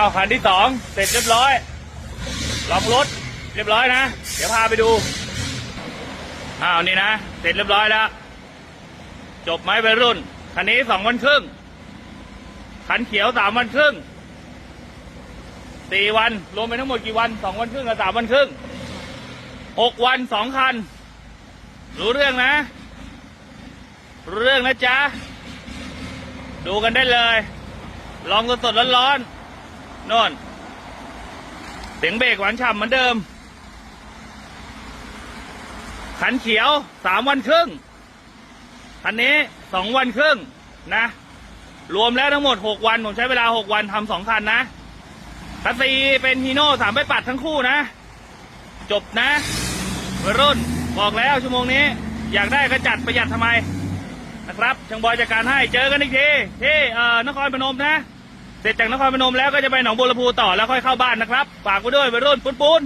เอาคันที่สองเสร็จเรียบร้อยล็องรถเรียบร้อยนะ เดี๋ยวพาไปดูอ้าวนี่นะ เสร็จเรียบร้อยแล้ว จบไหมวัยรุ่น คันนี้สองวันครึ่ง คันเขียวสามวันครึ่งสี่วัน รวมเป็นทั้งหมดกี่วันสองวันครึ่งกับสามวันครึ่งหกวันสองคัน รู้เรื่องนะ รู้เรื่องนะจ๊ะ ดูกันได้เลย ลองสดๆร้อนๆ น่นเสียงเบรกหวานฉ่ำเหมือนเดิมขันเขียวสามวันครึ่ง คันนี้สองวันครึ่งนะ รวมแล้วทั้งหมดหกวัน ผมใช้เวลาหกวันทำสองคันนะคัสซีเป็นฮีโน่สามไปปัดทั้งคู่นะ จบนะวัยรุ่นบอกแล้วชั่วโมงนี้ อยากได้ก็จัดประหยัดทำไมนะครับช่างบอยจัดการให้เจอกันอีกทีที่เอ่อนครพนมนะ เสร็จจากนครพนมแล้วก็จะไปหนองบัวลำพูต่อแล้วค่อยเข้าบ้านนะครับ ฝากไว้ด้วยวัยรุ่นปุ้นปุ้น